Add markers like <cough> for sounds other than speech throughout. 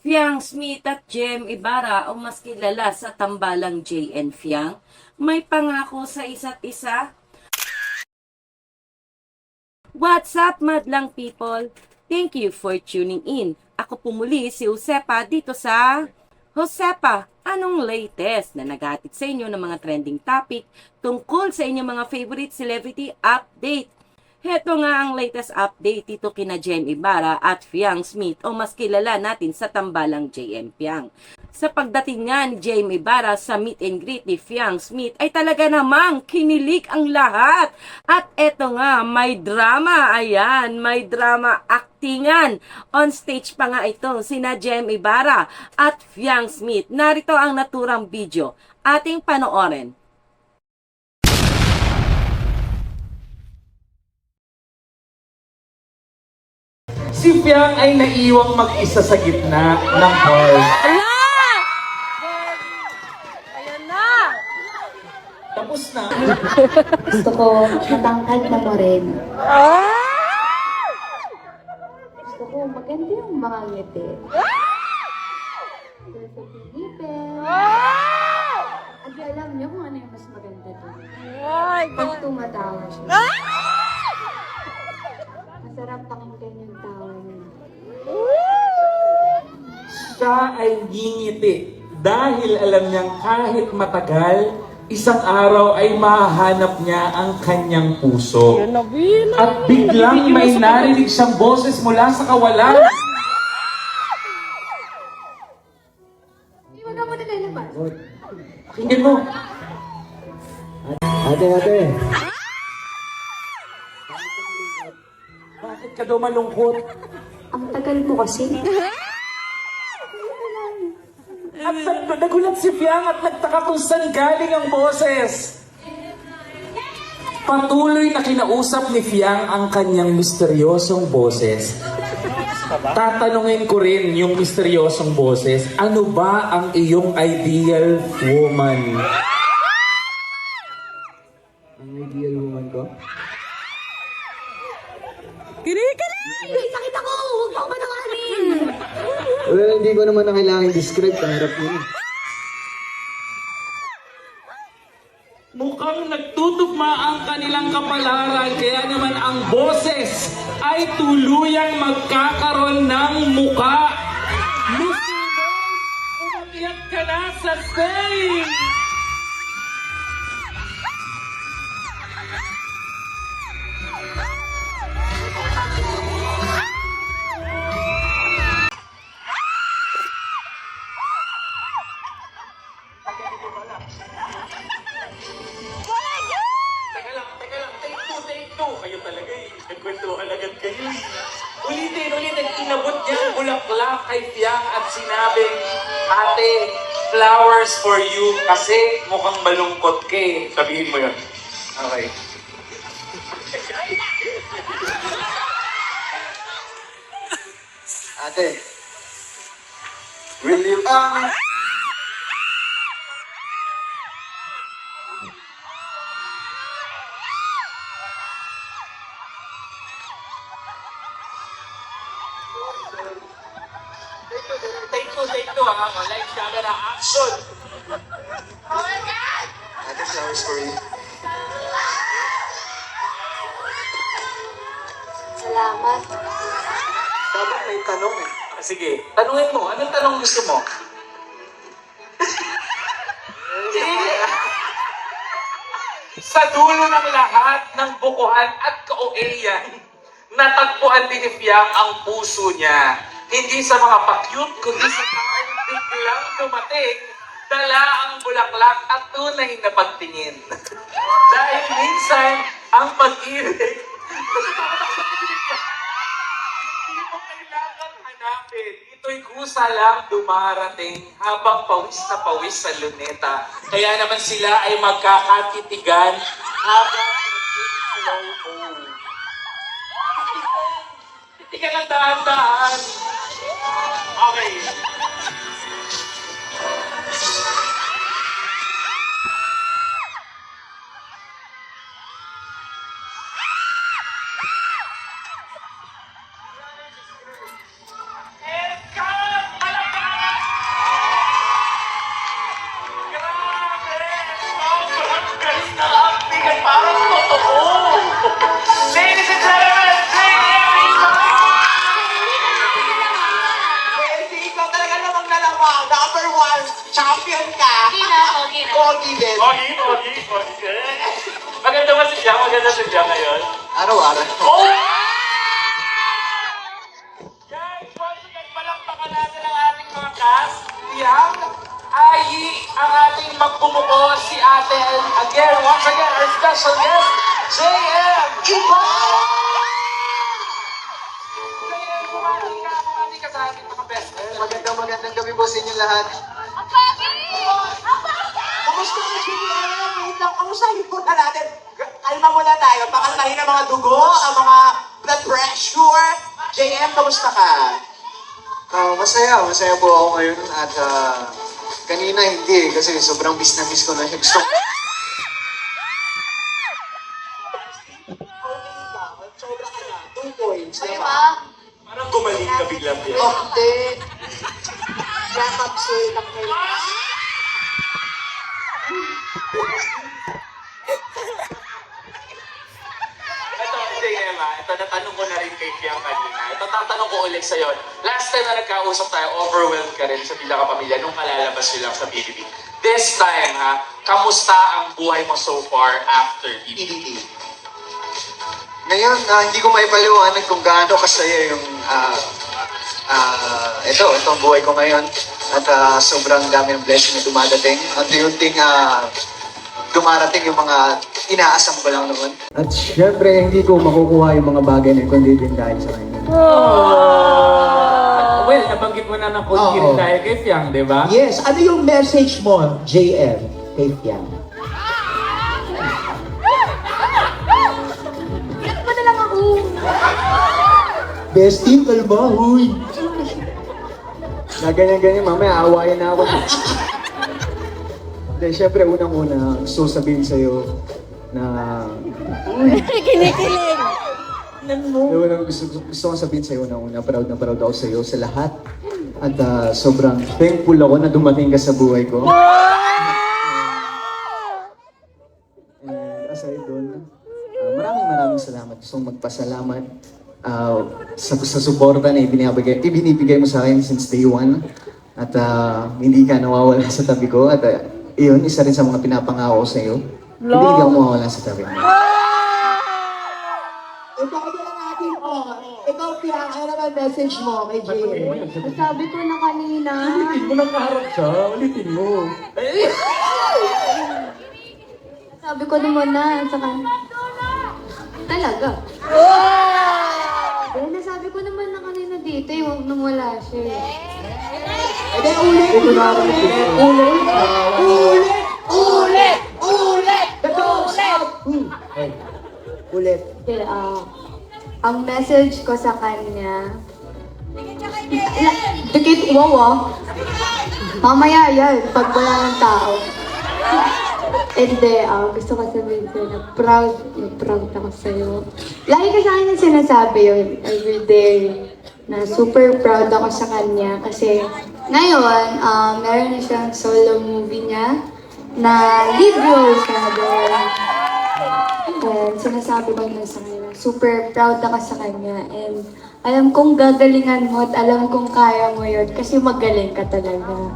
Fiang Smith at Jem Ibarra o mas kilala sa tambalang JN Fiang, may pangako sa isa't isa. What's up, madlang people? Thank you for tuning in. Ako pumuli si Josepa dito sa Josepa, anong latest na naghatid sa inyo ng mga trending topic tungkol sa inyong mga favorite celebrity update? Heto nga ang latest update dito kina Jem Ibarra at Fiang Smith o mas kilala natin sa tambalang JM Fiang. Sa pagdating nga ni Jem Ibarra sa meet and greet ni Fiang Smith ay talaga namang kinilig ang lahat. At eto nga, may drama. Ayan, may drama actingan. On stage pa nga ito, sina Jem Ibarra at Fiang Smith. Narito ang naturang video. Ating panoorin. Si Fiang ay naiwang mag-isa sa gitna ng hall. Ayan na! Tapos na. Gusto ko matangkad na mo rin. Gusto ko maganda yung mga ngiti. Perfect yung ngipin. At alam niyo kung ano yung mas maganda doon. Pag tumatawa siya. Masarap pakinggan yung tawa niya. Siya ay ngingiti dahil alam niyang kahit matagal, isang araw ay mahanap niya ang kanyang puso. At biglang may narinig siyang boses mula sa kawalan. Hindi mo na muna lalabas. Pakinggan mo. Ate, ate. Bakit ka daw malungkot? Ang tagal mo kasi. At nag- nagulat si Fiang at nagtaka kung saan galing ang boses. Patuloy na kinausap ni Fiang ang kanyang misteryosong boses. Tatanungin ko rin yung misteryosong boses, ano ba ang iyong ideal woman? Ang ideal woman ko? Nakita ko! Huwag mo ako manawanin! Well, hindi ko naman na kailangan describe. Pangarap yun. eh. Mukhang nagtutugma ang kanilang kapalaran, kaya naman ang boses ay tuluyang magkakaroon ng muka. Mr. Bones, umakyat ka na sa stage! Flowers for you kasi mukhang malungkot ka eh. Sabihin mo yun. Okay. Ate. Will you... Ah! Take two, take two ha. Live camera action. Ate, flowers for you. Salamat. Dapat may tanong eh. Ah, Sige, tanungin mo. Anong tanong gusto mo? <laughs> Sa dulo ng lahat ng bukuhan at kauelian, natagpuan din ni Fiang ang puso niya. Hindi sa mga pakyut, kundi sa taong biglang dumating, dala ang bulaklak at tunay na pagtingin. <laughs> Dahil minsan, ang pag-ibig, hindi mo kailangan hanapin. Ito'y kusa lang dumarating habang pawis na pawis sa luneta. Kaya naman sila ay magkakatitigan habang nag-slow-mo. Titigan lang dahan-dahan. Okay. Pogi din. Pogi, pogi, pogi. Maganda ba si Biang? Maganda si Biang ngayon? Araw-araw. Oh! Guys, once again, palakpakan natin ang ating mga cast. Yang ay ang ating magbubuko si ate. And again, once again, our special guest, JM! Iba! JM, bumati ka, bumati ka sa ating mga best friend. Magandang magandang gabi po sa inyo lahat. Kamusta ka, Julian? Wait lang, kamustahin muna natin. Kalma muna tayo, pakalmahin ang mga dugo, ang mga blood pressure. JM, kamusta ka? Ah, masaya, masaya po ako ngayon at ah, kanina hindi eh, kasi sobrang miss na miss ko na siya. Gusto Sobra ka na. Two points, di ba? Parang gumaling ka bigla, Biang. Oh, hindi. Wrap up. Ito, Ito, natanong ko na rin kay Fiang kanina. Ito, tatanong ko ulit sa'yo. Last time na nagkausap tayo, overwhelmed ka rin sa bilang kapamilya nung kalalabas sila sa BBB. This time, ha, kamusta ang buhay mo so far after BBB? Ngayon, ah, hindi ko maipaliwanag kung gaano kasaya yung ah ah ito, itong buhay ko ngayon. At ah, sobrang dami ng blessing na dumadating. At yung ting ah, dumarating yung mga inaasam ko lang naman. At syempre, hindi ko makukuha yung mga bagay na yun, kundi din dahil sa kanya. Well, nabanggit mo na ng konti rin dahil kay Fiang, di ba? Yes, ano yung message mo, JM, kay Fiang? Yan pa na lang ako. Bestie, kalma, huy! Na ganyan-ganyan, mamaya aawayan na ako. Hindi, syempre, unang-una, gusto sabihin sa'yo na... <laughs> Kinikilig. Unang gusto, gusto kong sabihin sa'yo unang-una, proud na proud ako sa'yo sa lahat. At ah, sobrang thankful ako na dumating ka sa buhay ko. And aside doon, ah, maraming maraming salamat. Gusto kong magpasalamat ah, sa, sa suporta na ibinibigay, ibinibigay mo sa akin since day one. At ah, hindi ka nawawala sa tabi ko. At ah, iyon, isa rin sa mga pinapangako ko sa iyo. Hindi ka mawawala sa tabi mo. Ikaw na natin. Ikaw, Fiang, ano naman message mo kay JM? Sabi ko na kanina. mo lang kaharap siya. Ulitin mo. Sabi ko naman na sa kanya. Talaga. Dahil nasabi ko naman na kanina dito, eh, huwag nang wala siya. Then, ulit! Ulit! Ulit! Ulit! Ulit! Hmm. Ay. Ulit. Okay, ah, ang message ko sa kanya, La, dikit, wow ah. Mamaya yan, pag wala ng tao. Hindi, ah, gusto ko sabihin sa'yo na proud, na proud ako sa'yo. Lagi ko sa kanya sinasabi yun, everyday, na super proud ako sa kanya. Kasi ngayon, ah, meron na siyang solo movie niya na lead role siya doon. And sinasabi ko na sa kanya, super proud ako sa kanya. And alam kong gagalingan mo at alam kong kaya mo yun kasi magaling ka talaga.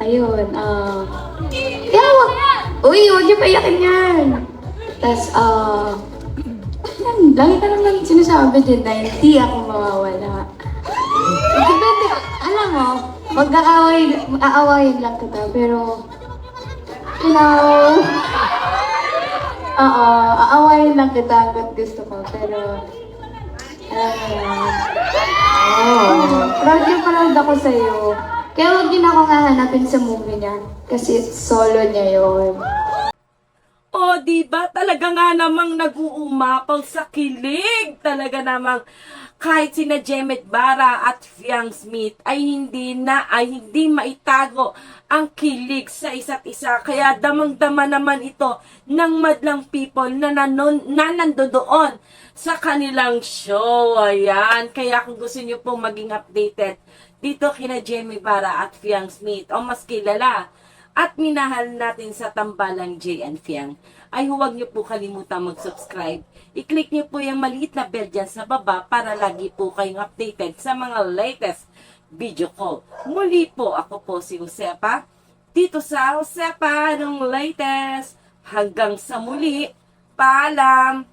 Ayun, ah... yeah, wag... Uy, huwag niyo paiyakin yan! Tapos, ah... yan, lagi ka naman sinasabi din na hindi ako mawawala. Depende, alam mo, mag-aaway, aawayin lang kita, pero... You know... Oo, aawayin lang kita hanggat gusto ko, pero... Alam mo yan. Oo. Proud na proud ako sa'yo. Kaya huwag din ako hahanapin sa movie niya. Kasi solo niya yon. Di ba? Talaga nga namang nag-uumapaw sa kilig. Talaga namang kahit sina Jemet Bara at Fiang Smith ay hindi na, ay hindi maitago ang kilig sa isa't isa. Kaya damang-dama naman ito ng madlang people na, nanon, na nandoon sa kanilang show. Ayan. Kaya kung gusto niyo pong maging updated dito kina Jemmy Bara at Fiang Smith o mas kilala at minahal natin sa tambalang J and Fiang, ay huwag niyo po kalimutan mag-subscribe. I-click niyo po yung maliit na bell dyan sa baba para lagi po kayong updated sa mga latest video ko. Muli po, ako po si Josepa. dito sa Josepa ng latest. Hanggang sa muli, paalam!